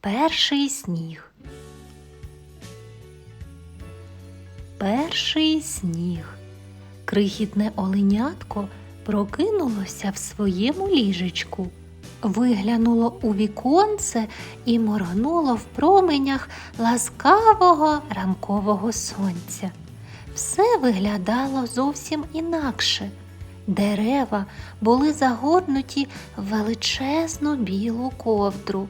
Перший сніг. Перший сніг. Крихітне оленятко прокинулося в своєму ліжечку, виглянуло у віконце і моргнуло в променях ласкавого ранкового сонця. Все виглядало зовсім інакше. Дерева були загорнуті в величезну білу ковдру.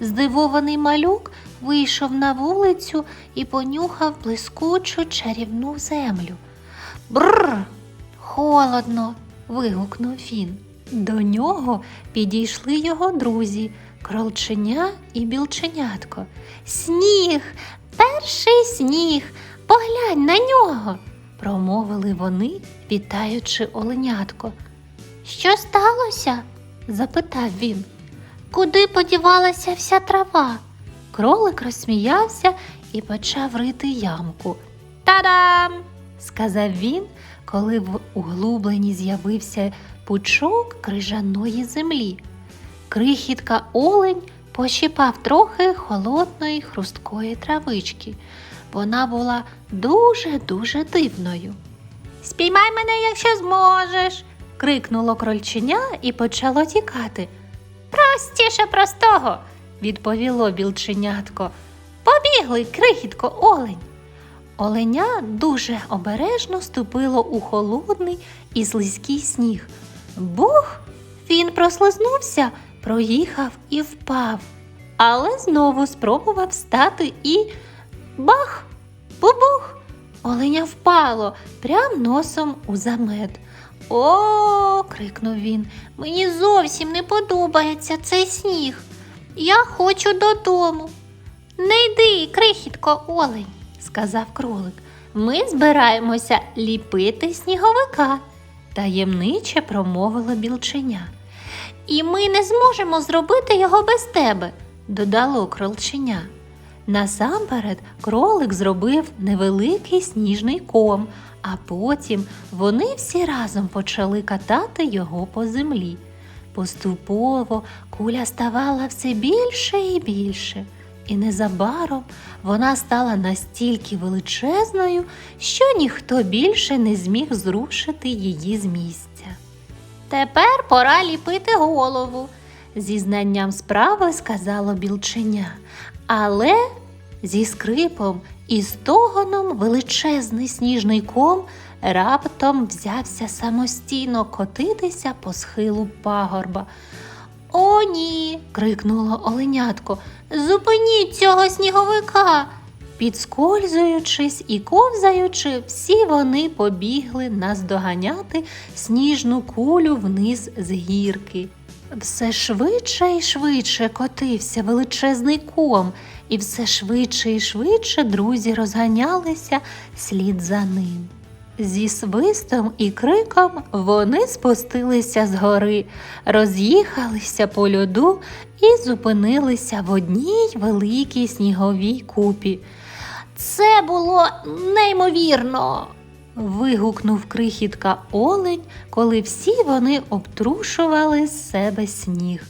Здивований малюк вийшов на вулицю і понюхав блискучу чарівну землю. Бррр, холодно. вигукнув він. До нього підійшли його друзі, кролченя і білченятко. Сніг, перший сніг, поглянь на нього, промовили вони, вітаючи оленятко. Що сталося? запитав він. Куди подівалася вся трава? Кролик розсміявся і почав рити ямку. Та-дам! сказав він, коли в углубленні з'явився пучок крижаної землі. Крихітка олень пощипав трохи холодної хрусткої травички. Вона була дуже-дуже дивною. Спіймай мене, якщо зможеш. крикнуло крольченя і почало тікати. Простіше простого, відповіло білченятко. Побігли, крихітко, олень. Оленя дуже обережно ступило у холодний і слизький сніг. Бух! Він прослизнувся, проїхав і впав, але знову спробував встати і бах! Бубух! Оленя впало прям носом у замет. О, крикнув він. Мені зовсім не подобається цей сніг. Я хочу додому. Не йди, крихітко, олень, сказав кролик. Ми збираємося ліпити сніговика, таємниче промовила білченя. І ми не зможемо зробити його без тебе, додало кролченя. Насамперед кролик зробив невеликий сніжний ком, а потім вони всі разом почали катати його по землі. Поступово куля ставала все більше і більше, і незабаром вона стала настільки величезною, що ніхто більше не зміг зрушити її з місця. Тепер пора ліпити голову, зі знанням справи сказало білченя. Але зі скрипом і стогоном величезний сніжний ком раптом взявся самостійно котитися по схилу пагорба. О, ні. крикнуло оленятко. Зупиніть цього сніговика. Підскользуючись і ковзаючи, всі вони побігли наздоганяти сніжну кулю вниз з гірки. Все швидше і швидше котився величезний ком, і все швидше і швидше друзі розганялися слід за ним. Зі свистом і криком вони спустилися з гори, роз'їхалися по льоду і зупинилися в одній великій сніговій купі. Це було неймовірно. вигукнув крихітка олень, коли всі вони обтрушували з себе сніг.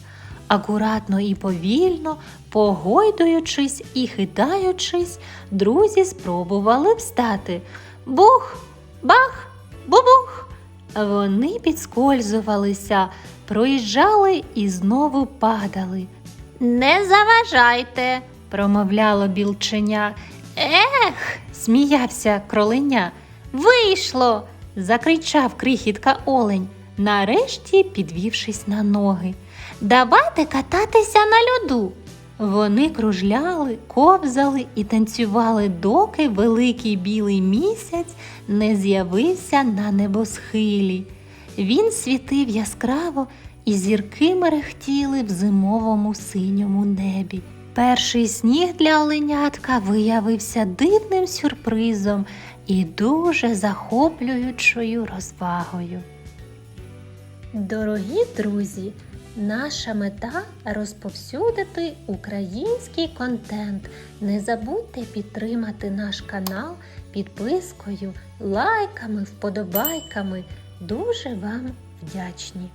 Акуратно і повільно, погойдуючись і хитаючись, друзі спробували встати. Бух, бах, бубух. Вони підскользувалися, проїжджали і знову падали. Не заважайте, промовляло білченя. Ех, сміявся кроленя. Вийшло. закричав крихітка олень, нарешті підвівшись на ноги. Давайте кататися на льоду. Вони кружляли, ковзали і танцювали, доки великий білий місяць не з'явився на небосхилі. Він світив яскраво і зірки мерехтіли в зимовому синьому небі. Перший сніг для оленятка виявився дивним сюрпризом і дуже захоплюючою розвагою. Дорогі друзі, наша мета розповсюдити український контент. Не забудьте підтримати наш канал підпискою, лайками, вподобайками. Дуже вам вдячні!